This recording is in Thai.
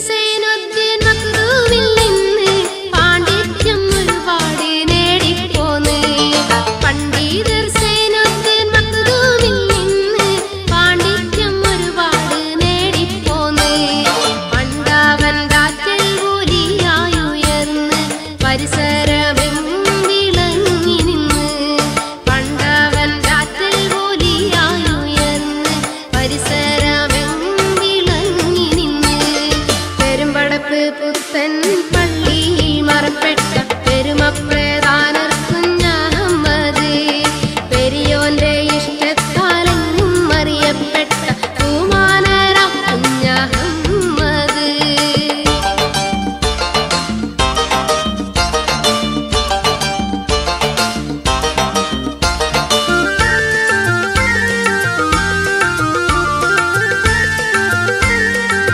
say เป็นปัญ